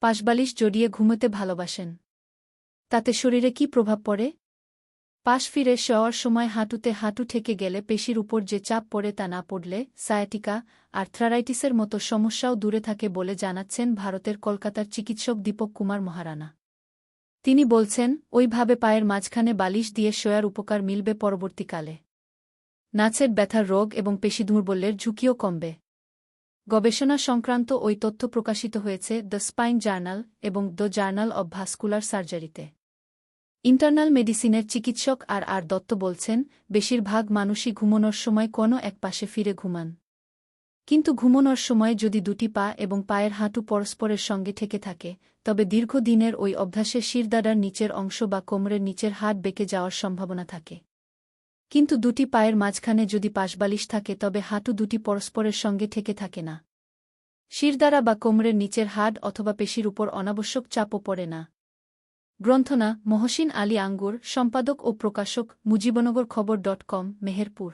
পাশবালিশ জড়িয়ে ঘুমোতে ভালোবাসেন। তাতে শরীরে কি প্রভাব পড়ে? পাশ ফিরে শোয়ার সময় হাঁটুতে হাঁটু ঠেকে গেলে পেশির উপর যে চাপ পড়ে তা না পড়লে সায়াটিকা, আর্থ্রারাইটিসের মতো সমস্যাও দূরে থাকে বলে জানাচ্ছেন ভারতের কলকাতার চিকিৎসক দীপক কুমার মহারানা। তিনি বলছেন, ওইভাবে পায়ের মাঝখানে বালিশ দিয়ে শোয়ার উপকার মিলবে পরবর্তীকালে। নাচের ব্যথার রোগ এবং পেশি দুর্বলের ঝুঁকিও কমবে। গবেষণা সংক্রান্ত ওই তথ্য প্রকাশিত হয়েছে দ্য স্পাইন জার্নাল এবং দ্য জার্নাল অব ভাস্কুলার সার্জারিতে। ইন্টারনাল মেডিসিনের চিকিৎসক আর আর দত্ত বলছেন, বেশিরভাগ মানুষই ঘুমনোর সময় কোনো এক পাশে ফিরে ঘুমান। কিন্তু ঘুমনোর সময় যদি দুটি পা এবং পায়ের হাঁটু পরস্পরের সঙ্গে ঠেকে থাকে, তবে দীর্ঘদিনের ওই অভ্যাসে শিরদাঁড়ার নিচের অংশ বা কোমরের নিচের হাত বেঁকে যাওয়ার সম্ভাবনা থাকে। কিন্তু দুটি পায়ের মাঝখানে যদি পাশবালিশ থাকে, তবে হাঁটু দুটি পরস্পরের সঙ্গে ঠেকে থাকে না। শিরদাঁড়া বা কোমরের নিচের হাড় অথবা পেশির উপর অনাবশ্যক চাপও পড়ে না। গ্রন্থনা, মহসিন আলী আঙ্গুর, সম্পাদক ও প্রকাশক, মুজিবনগর খবর ডট কম, মেহেরপুর।